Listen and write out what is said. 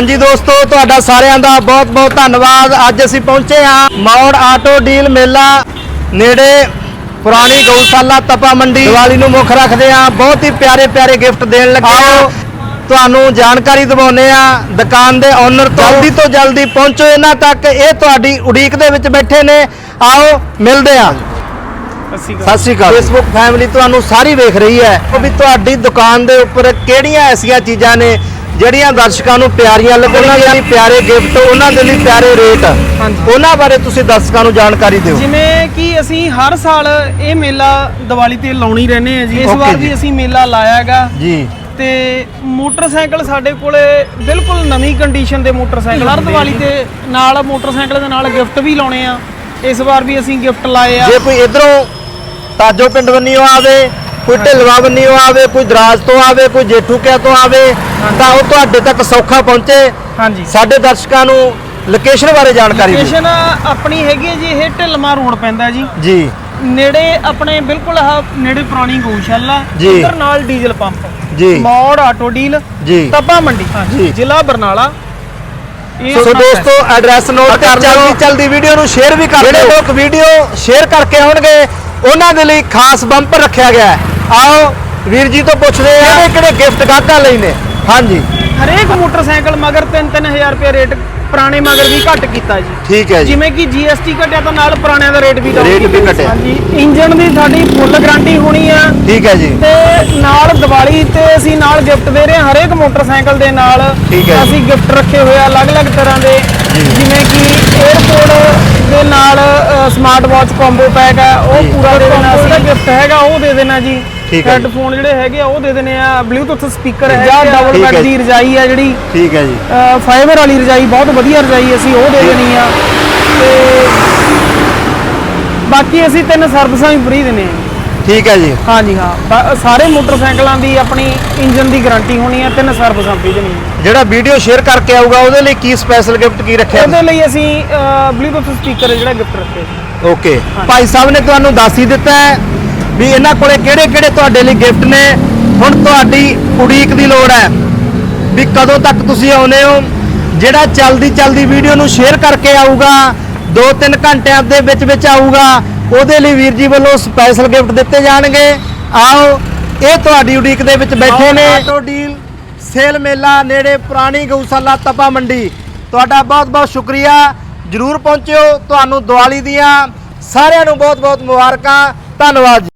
ਹਾਂਜੀ ਦੋਸਤੋ ਤੁਹਾਡਾ ਸਾਰਿਆਂ ਦਾ ਬਹੁਤ-ਬਹੁਤ ਧੰਨਵਾਦ। ਅੱਜ ਅਸੀਂ ਪਹੁੰਚੇ ਹਾਂ ਮੌੜ ਆਟੋ ਡੀਲ ਮੇਲਾ ਨੇੜੇ ਪੁਰਾਣੀ ਗਊਸ਼ਾਲਾ ਤਪਾ ਮੰਡੀ। ਦੀਵਾਲੀ ਨੂੰ ਮੁੱਖ ਰੱਖਦੇ ਹਾਂ। ਬਹੁਤ ਹੀ ਪਿਆਰੇ ਪਿਆਰੇ ਗਿਫਟ ਦੇਣ ਲੱਗੇ ਹਾਂ। ਤੁਹਾਨੂੰ ਜਾਣਕਾਰੀ ਦਿਵਾਉਨੇ ਆ ਦੁਕਾਨ ਦੇ ਓਨਰ ਤੋਂ। ਜਲਦੀ ਤੋਂ ਜਲਦੀ ਪਹੁੰਚੋ ਇਹਨਾਂ ਤੱਕ। ਇਹ ਤੁਹਾਡੀ ਉਡੀਕ ਦੇ ਵਿੱਚ ਬੈਠੇ ਨੇ। ਆਓ ਮਿਲਦੇ ਹਾਂ। ਅਸੀਂ ਸਤਿ ਸ਼੍ਰੀ ਅਕਾਲ। ਫੇਸਬੁੱਕ ਫੈਮਿਲੀ ਤੁਹਾਨੂੰ ਸਾਰੀ ਵੇਖ ਰਹੀ ਹੈ। ਉਹ ਵੀ ਤੁਹਾਡੀ ਦੁਕਾਨ ਦੇ ਉੱਪਰ ਕਿਹੜੀਆਂ ਐਸੀਆਂ ਚੀਜ਼ਾਂ ਨੇ? ਜਿਹੜੀਆਂ ਦਰਸ਼ਕਾਂ ਨੂੰ ਪਿਆਰੀਆਂ ਲੱਗਣ ਦੇ ਲਈ ਪਿਆਰੇ ਗਿਫਟ ਉਹਨਾਂ ਦੇ ਲਈ ਪਿਆਰੇ ਰੇਟ। ਉਹਨਾਂ ਬਾਰੇ ਤੁਸੀਂ ਦਰਸ਼ਕਾਂ ਨੂੰ ਜਾਣਕਾਰੀ ਦਿਓ। ਜਿਵੇਂ ਕਿ ਅਸੀਂ ਹਰ ਸਾਲ ਇਹ ਮੇਲਾ ਦੀਵਾਲੀ ਤੇ ਲਾਉਣੀ ਰਹਿੰਦੇ ਆ ਜੀ। ਇਸ ਵਾਰ। ਵੀ ਅਸੀਂ ਮੇਲਾ ਲਾਇਆ ਹੈਗਾ। ਜੀ। ਤੇ ਮੋਟਰਸਾਈਕਲ ਸਾਡੇ ਕੋਲੇ ਬਿਲਕੁਲ ਨਵੀਂ ਕੰਡੀਸ਼ਨ ਦੇ ਮੋਟਰਸਾਈਕਲ ਹਰ ਦੀਵਾਲੀ ਤੇ ਨਾਲ ਮੋਟਰਸਾਈਕਲ ਦੇ ਨਾਲ ਗਿਫਟ ਵੀ ਲਾਉਣੇ ਆ। ਇਸ ਵਾਰ ਵੀ ਅਸੀਂ ਗਿਫਟ ਲਾਏ ਆ। ਜੇ ਕੋਈ ਇਧਰੋਂ ਤਾਜੋ ਪਿੰਡ ਬੰਨੀਓ ਆਵੇ ਕੋਈ ਢਿਲਵਾ ਬੰਨੀਓ ਆਵੇ ਕੋਈ ਦਰਾਜ ਤੋਂ ਆਵੇ ਕੋਈ ਜੇਠੂਕਿਆ ਤੋਂ ਆਵੇ ਤਾਂ ਉਹ ਤੁਹਾਡੇ ਤੱਕ ਸੌਖਾ ਪਹੁੰਚੇ। ਹਾਂਜੀ। ਸਾਡੇ ਦਰਸ਼ਕਾਂ ਨੂੰ ਲੋਕੇਸ਼ਨ ਬਾਰੇ ਜਾਣਕਾਰੀ ਦਿਓ। ਲੋਕੇਸ਼ਨ ਆਪਣੀ ਹੈਗੀ ਹੈ ਜੀ ਇਹ ਢਿਲਮਾ ਰੋਡ ਪੈਂਦਾ ਜੀ। ਜੀ। ਨੇੜੇ ਆਪਣੇ ਬਿਲਕੁਲ ਆਹ ਨੇੜੇ ਪੁਰਾਣੀ ਗਊਸ਼ਾਲਾ ਜੀ। ਇੱਧਰ ਨਾਲ ਡੀਜ਼ਲ ਪੰਪ। ਜੀ। ਮੌੜ ਆਟੋ ਡੀਲ ਜੀ। ਤਪਾ ਮੰਡੀ ਜੀ। ਜ਼ਿਲ੍ਹਾ ਬਰਨਾਲਾ। ਇਹ ਸੋ ਆਪਣਾ ਦੋਸਤੋ ਐਡਰੈਸ ਨੋਟ ਕਰ ਲਿਓ ਜਲਦੀ ਜਲਦੀ ਵੀਡੀਓ ਨੂੰ ਸ਼ੇਅਰ ਵੀ ਕਰ ਦਿਓ। ਜਿਹੜੇ ਲੋਕ ਵੀਡੀਓ ਸ਼ੇਅਰ ਕਰਕੇ ਆਉਣਗੇ ਉਹਨਾਂ ਦੇ ਲਈ ਖਾਸ ਬੰਪਰ ਰੱਖਿਆ ਗਿਆ ਹੈ। ਆਓ ਵੀਰ ਜੀ ਤੋਂ ਪੁੱਛਦੇ ਆ ਕਿਹੜੇ ਕਿਹੜੇ ਗਿਫਟ ਗਾਹਕਾਂ ਲਈ ਨੇ? ਹਾਂਜੀ। ਹਰੇਕ ਮੋਟਰਸਾਈਕਲ ਮਗਰ 3-3000 ਰੁਪਏ ਰੇਟ ਪੁਰਾਣੇ ਮਗਰ ਵੀ ਘੱਟ ਕੀਤਾ ਜੀ। ਠੀਕ ਹੈ ਜੀ। ਜਿਵੇਂ ਕਿ GST ਘਟਿਆ ਤਾਂ ਨਾਲ ਪੁਰਾਣਿਆਂ ਦਾ ਰੇਟ ਵੀ down ਰੇਟ ਵੀ। ਘਟਿਆ। ਹਾਂਜੀ ਇੰਜਨ ਦੀ ਸਾਡੀ ਫੁੱਲ ਗਾਰੰਟੀ ਹੋਣੀ ਆ। ਠੀਕ ਹੈ ਜੀ। ਤੇ ਨਾਲ ਦੀਵਾਲੀ ਤੇ ਅਸੀਂ ਨਾਲ ਗਿਫਟ ਦੇ ਰਹੇ ਹਾਂ ਹਰੇਕ ਮੋਟਰਸਾਈਕਲ ਦੇ ਨਾਲ। ਅਸੀਂ ਗਿਫਟ ਰੱਖੇ ਹੋਏ ਆ ਅਲੱਗ-ਅਲੱਗ ਤਰ੍ਹਾਂ ਦੇ। ਜਿਵੇਂ ਕਿ 에어ਪੋਰਟ ਦੇ ਨਾਲ ਸਮਾਰਟ ਵਾਚ ਕੰਬੋ ਪੈਕ ਹੈ ਉਹ। ਪੂਰਾ ਦੇ ਦੇਣਾ ਜਿਹੜਾ ਗਿਫਟ ਹੈਗਾ ਉਹ ਦੇ ਦੇਣਾ ਜੀ। ਠੀਕ ਹੈ ਜੀ। ਹੈੱਡਫੋਨ ਜਿਹੜੇ ਹੈਗੇ ਆ ਉਹ ਦੇ ਦੇਣੇ ਆ। ਬਲੂਟੁੱਥ ਸਪੀਕਰ ਹੈ ਠੀਕ ਡਬਲ ਹੈ ਬੈੱਡ ਜੀ। ਦੀ ਰਜਾਈ ਆ ਜਿਹੜੀ। ਠੀਕ ਹੈ ਜੀ। ਫਾਈਬਰ ਵਾਲੀ ਰਜਾਈ ਬਹੁਤ ਵਧੀਆ ਰਜਾਈ ਅਸੀਂ ਉਹ ਦੇ ਦੇਣੀ ਆ। ਤੇ ਬਾਕੀ ਅਸੀਂ ਤਿੰਨ ਸਰਵਿਸਾਂ ਵੀ ਫ੍ਰੀ ਦਿੰਨੇ ਆ ਠੀਕ ਹੈ ਜੀ। ਹਾਂ। ਬ- ਸਾਰੇ ਮੋਟਰਸਾਈਕਲਾਂ ਦੀ ਆਪਣੀ ਇੰਜਨ ਦੀ ਗਾਰੰਟੀ ਹੋਣੀ ਆ ਤਿੰਨ ਸਰਵਿਸਾਂ ਫ੍ਰੀ ਦੇਣੀਆਂ ਜਿਹੜਾ ਵੀਡੀਓ ਸ਼ੇਅਰ ਕਰਕੇ ਆਊਗਾ ਉਹਦੇ ਲਈ ਕੀ ਸਪੈਸ਼ਲ ਗਿਫਟ ਕੀ ਰੱਖਿਆ? ਉਹਦੇ ਲਈ ਅਸੀਂ ਬਲੂਟੁੱਥ ਸਪੀਕਰ ਜਿਹੜਾ ਗਿਫਟ ਰੱਖੇ ਓਕੇ ਭਾਈ ਸਾਹਿਬ ਨੇ ਤੁਹਾਨੂੰ ਦੱਸ ਹੀ ਦਿੱਤਾ ਹੈ। ਵੀ ਇਹਨਾਂ ਕੋਲੇ ਕਿਹੜੇ ਕਿਹੜੇ ਤੁਹਾਡੇ ਲਈ ਗਿਫਟ ਨੇ? ਹੁਣ ਤੁਹਾਡੀ ਉਡੀਕ ਦੀ ਲੋੜ ਹੈ। ਵੀ ਕਦੋਂ ਤੱਕ ਤੁਸੀਂ ਆਉਨੇ ਹੋ? ਜਿਹੜਾ ਚਲਦੀ ਚਲਦੀ ਵੀਡੀਓ ਨੂੰ ਸ਼ੇਅਰ ਕਰਕੇ ਆਊਗਾ 2-3 ਘੰਟਿਆਂ ਦੇ ਵਿੱਚ ਵਿੱਚ ਆਊਗਾ ਉਹਦੇ ਲਈ ਵੀਰ ਜੀ ਵੱਲੋਂ ਸਪੈਸ਼ਲ ਗਿਫਟ ਦਿੱਤੇ ਜਾਣਗੇ। ਆਓ ਇਹ ਤੁਹਾਡੀ ਉਡੀਕ ਦੇ ਵਿੱਚ ਬੈਠੇ ਨੇ। ਆਟੋ ਡੀਲ ਸੇਲ ਮੇਲਾ ਨੇੜੇ ਪੁਰਾਣੀ ਗਊਸ਼ਾਲਾ ਤਪਾ ਮੰਡੀ। ਤੁਹਾਡਾ ਬਹੁਤ ਬਹੁਤ ਸ਼ੁਕਰੀਆ। ਜਰੂਰ ਪਹੁੰਚਿਓ। ਤੁਹਾਨੂੰ ਦੀਵਾਲੀ ਦੀਆਂ ਸਾਰਿਆਂ ਨੂੰ ਬਹੁਤ ਬਹੁਤ ਮੁਬਾਰਕਾਂ। ਧੰਨਵਾਦ